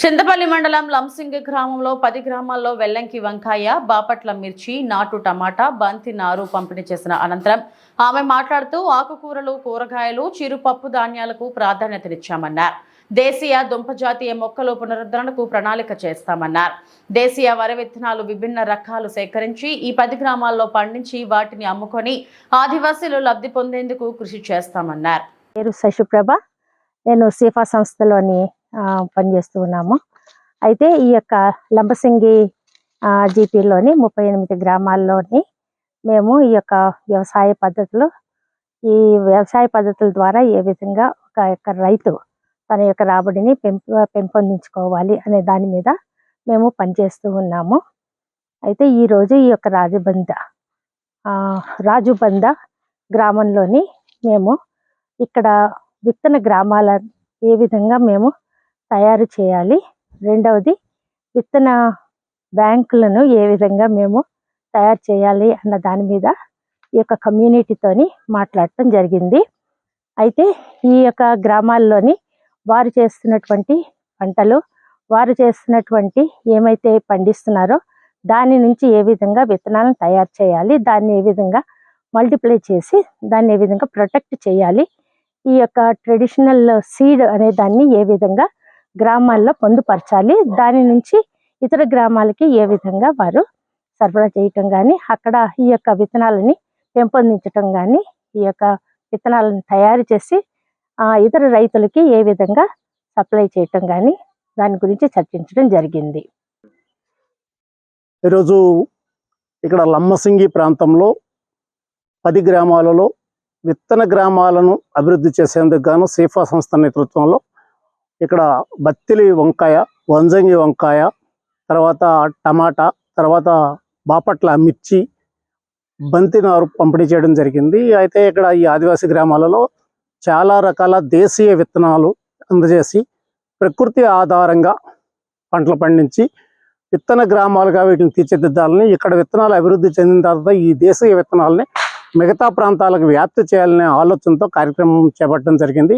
చింతపల్లి మండలం లంసింగి గ్రామంలో పది గ్రామాల్లో వెల్లంకి వంకాయ బాపట్ల మిర్చి నాటు టమాటా బంతి నారు పంపిణీ చేసిన అనంతరం ఆమె మాట్లాడుతూ ఆకుకూరలు కూరగాయలు చిరు పప్పు ధాన్యాలకు ప్రాధాన్యతనిచ్చామన్నారు. దేశీయ దుంపజాతీయ మొక్కలు పునరుద్ధరణకు ప్రణాళిక చేస్తామన్నారు. దేశీయ వరి విత్తనాలు విభిన్న రకాలు సేకరించి ఈ పది గ్రామాల్లో పండించి వాటిని అమ్ముకొని ఆదివాసీలు లబ్ధి పొందేందుకు కృషి చేస్తామన్నారు. శశిప్రభ. నేను సీఫా సంస్థలోని పనిచేస్తూ ఉన్నాము. అయితే ఈ యొక్క లంబసింగి జీపీలోని ముప్పై ఎనిమిది గ్రామాల్లోని మేము ఈ యొక్క వ్యవసాయ పద్ధతులు ఈ వ్యవసాయ పద్ధతుల ద్వారా ఏ విధంగా ఒక యొక్క రైతు తన యొక్క రాబడిని పెంప పెంపొందించుకోవాలి అనే దాని మీద మేము పనిచేస్తూ ఉన్నాము. అయితే ఈరోజు ఈ యొక్క రాజబంద రాజుబంద గ్రామంలోని మేము ఇక్కడ విత్తన గ్రామాల ఏ విధంగా మేము తయారు చేయాలి. రెండవది విత్తన బ్యాంకులను ఏ విధంగా మేము తయారు చేయాలి అన్న దాని మీద ఈ యొక్క కమ్యూనిటీతోని మాట్లాడటం జరిగింది. అయితే ఈ యొక్క గ్రామాల్లోని వారు చేస్తున్నటువంటి పంటలు వారు చేస్తున్నటువంటి ఏమైతే పండిస్తున్నారో దాని నుంచి ఏ విధంగా విత్తనాలను తయారు చేయాలి దాన్ని ఏ విధంగా మల్టిప్లై చేసి దాన్ని ఏ విధంగా ప్రొటెక్ట్ చేయాలి ఈ యొక్క ట్రెడిషనల్ సీడ్ అనే దాన్ని ఏ విధంగా గ్రామాల్లో పొందుపరచాలి. దాని నుంచి ఇతర గ్రామాలకి ఏ విధంగా వారు సరఫరా చేయటం కానీ అక్కడ ఈ యొక్క విత్తనాలని పెంపొందించటం కానీ ఈ యొక్క విత్తనాలను తయారు చేసి ఆ, ఇతర రైతులకి ఏ విధంగా సప్లై చేయటం కానీ దాని గురించి చర్చించడం జరిగింది. ఈరోజు ఇక్కడ లమ్మసింగి ప్రాంతంలో పది గ్రామాలలో విత్తన గ్రామాలను అభివృద్ధి చేసేందుకు గాను సీఫా సంస్థ నేతృత్వంలో ఇక్కడ బత్తిలి వంకాయ వంజంగి వంకాయ తర్వాత టమాటా తర్వాత బాపట్ల మిర్చి బంతి నారు పంపిణీ చేయడం జరిగింది. అయితే ఇక్కడ ఈ ఆదివాసీ గ్రామాలలో చాలా రకాల దేశీయ విత్తనాలు అందజేసి ప్రకృతి ఆధారంగా పంటలు పండించి విత్తన గ్రామాలుగా వీటిని తీర్చిదిద్దాలని ఇక్కడ విత్తనాలు అభివృద్ధి చెందిన తర్వాత ఈ దేశీయ విత్తనాలని మిగతా ప్రాంతాలకు వ్యాప్తి చేయాలనే ఆలోచనతో కార్యక్రమం చేపట్టడం జరిగింది.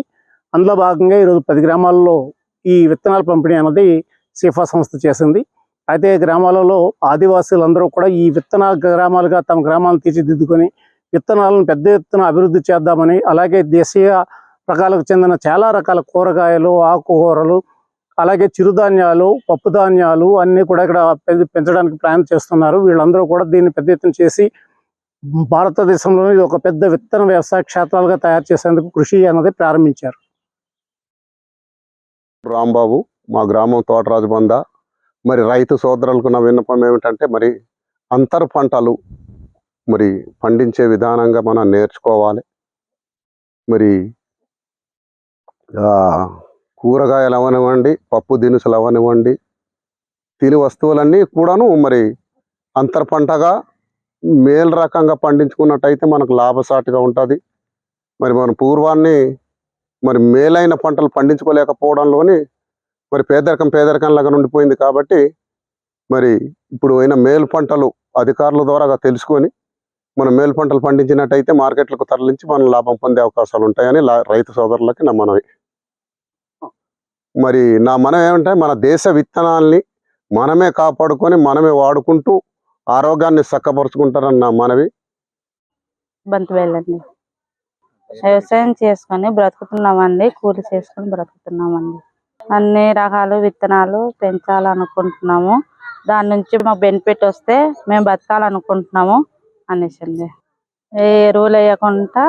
అందులో భాగంగా ఈరోజు పది గ్రామాల్లో ఈ విత్తనాల పంపిణీ అనేది సిఫా సంస్థ చేసింది. అయితే ఈ గ్రామాలలో ఆదివాసీలందరూ కూడా ఈ విత్తన గ్రామాలుగా తమ గ్రామాలను తీర్చిదిద్దుకొని విత్తనాలను పెద్ద ఎత్తున అభివృద్ధి చేద్దామని అలాగే దేశీయ రకాలకు చెందిన చాలా రకాల కూరగాయలు ఆకుకూరలు అలాగే చిరుధాన్యాలు పప్పుధాన్యాలు అన్నీ అన్ని కూడా ఇక్కడ పెంచడానికి ప్లాన్ చేస్తున్నారు. వీళ్ళందరూ కూడా దీన్ని పెద్ద ఎత్తున చేసి భారతదేశంలోని ఇది ఒక పెద్ద విత్తన వ్యవసాయ క్షేత్రాలుగా తయారు చేసేందుకు కృషి అన్నది ప్రారంభించారు. రాంబాబు మా గ్రామం తోటరాజు బంద. మరి రైతు సోదరులకు నా విన్నపం ఏమిటంటే మరి అంతర్ పంటలు మరి పండించే విధానంగా మనం నేర్చుకోవాలి. మరి కూరగాయలు అవనివ్వండి పప్పు దినుసులు అవనివ్వండి తిని వస్తువులన్నీ కూడాను మరి అంతర్ పంటగా మేలు రకంగా పండించుకున్నట్టయితే మనకు లాభసాటిగా ఉంటుంది. మరి మన పూర్వాన్ని మరి మేలైన పంటలు పండించుకోలేకపోవడంలోని మరి పేదరికం పేదరికంలాగా ఉండిపోయింది కాబట్టి మరి ఇప్పుడు అయిన మేలు పంటలు అధికారుల ద్వారా తెలుసుకొని మనం మేలు పంటలు పండించినట్టయితే మార్కెట్లకు తరలించి మనం లాభం పొందే అవకాశాలు ఉంటాయని రైతు సోదరులకి నా మనవి. మరి నా మనం ఏమంటే మన దేశ విత్తనాల్ని మనమే కాపాడుకొని మనమే వాడుకుంటూ ఆరోగ్యాన్ని చక్కపరుచుకుంటారని నా మనవి. బంతి వెళ్ళండి వ్యవసాయం చేసుకొని బ్రతుకుతున్నామండి కూలి చేసుకొని బ్రతుకుతున్నామండి. అన్ని రకాలు విత్తనాలు పెంచాలనుకుంటున్నాము. దాని నుంచి మాకు బెనిఫిట్ వస్తే మేము బతకాలనుకుంటున్నాము అనేసి అండి. ఏ ఎరువులు వేయకుండా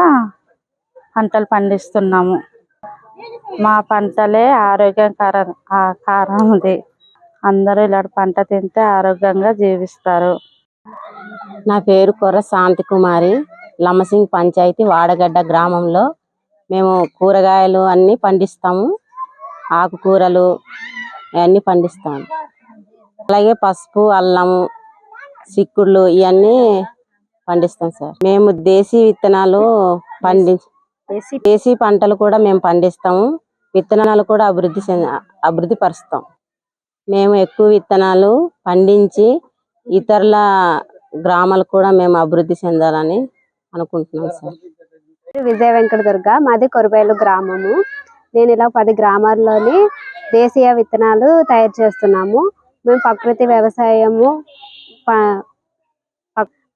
పంటలు పండిస్తున్నాము. మా పంటలే ఆరోగ్యకర ఆ ఉంది అందరూ ఇలాంటి పంట తింటే ఆరోగ్యంగా జీవిస్తారు. నా పేరు కొర్ర శాంతి కుమారి. లమ్మసింగ్ పంచాయతీ వాడగడ్డ గ్రామంలో మేము కూరగాయలు అన్ని పండిస్తాము. ఆకుకూరలు అన్ని పండిస్తాము. అలాగే పసుపు అల్లము సిక్కుళ్ళు ఇవన్నీ పండిస్తాం సార్. మేము దేశీ విత్తనాలు పండి దేశీ పంటలు కూడా మేము పండిస్తాము. విత్తనాలు కూడా అభివృద్ధి చెంద- అభివృద్ధి పరుస్తాం. మేము ఎక్కువ విత్తనాలు పండించి ఇతరుల గ్రామాలు కూడా మేము అభివృద్ధి చెందాలని అనుకుంటున్నాను సార్. విజయ వెంకట దుర్గ మాది కొరబేలు గ్రామము. నేను ఇలా పది గ్రామాల్లోని దేశీయ విత్తనాలు తయారు చేస్తున్నాము. మేము ప్రకృతి వ్యవసాయము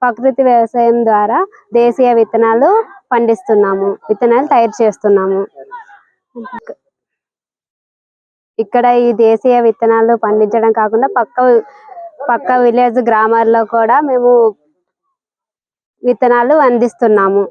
ప్రకృతి వ్యవసాయం ద్వారా దేశీయ విత్తనాలు పండిస్తున్నాము. విత్తనాలు తయారు చేస్తున్నాము. ఇక్కడ ఈ దేశీయ విత్తనాలు పండించడం కాకుండా పక్క పక్క విలేజ్ గ్రామాల్లో కూడా మేము విత్తనాలు అందిస్తున్నాము.